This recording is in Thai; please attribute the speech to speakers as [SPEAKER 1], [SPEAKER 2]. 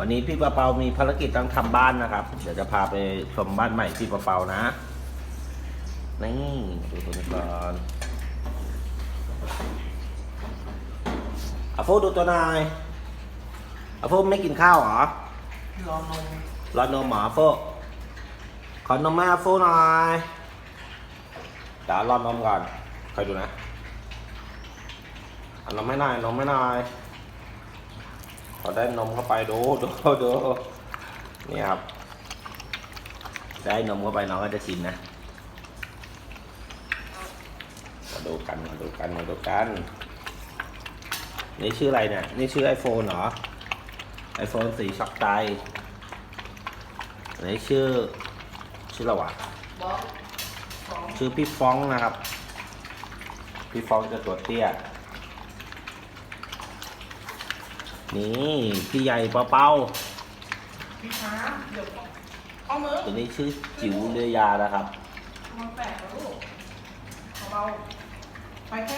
[SPEAKER 1] วันนี้พี่ปะเปามีภารกิจต้องทำบ้านนะครับ เดี๋ยวจะพาไปชมบ้านใหม่พี่ปะเปานะนี่ดูตัวนี้ก่อนอาฟูดูตัวนายอาฟูไม่กินข้าวเหรอ
[SPEAKER 2] รอนม
[SPEAKER 1] รอนมหรออาฟูขอนมแม่อาฟูหน่อยเดี๋ยวรอนมก่อนคอยดูนะเอานมไม่หน่อยนมไม่หน่อย พอได้นมเข้าไปดูดูดูนี่ครับได้นมเข้าไปน้องก็จะชินนะมาดูกันมาดูกันมาดูกัน นี่ชื่ออะไรเนี่ย นี่ชื่อ iPhone เหรอ iPhone สีช็อกไตอันนี้ชื่อชื่ออะไรวะ
[SPEAKER 2] บล็อกสอง
[SPEAKER 1] ชื่อพี่ฟ้องนะครับ พี่ฟ้องจะตัวเตี้ย นี่พี่ใหญ่เป้าเป้า
[SPEAKER 2] พี่ช้าเดี๋ยวเอามือ
[SPEAKER 1] ตัวนี้ชื่อจิ๋วเรือยานะครับ
[SPEAKER 2] มาแปะกับลูกเบาๆไปแค่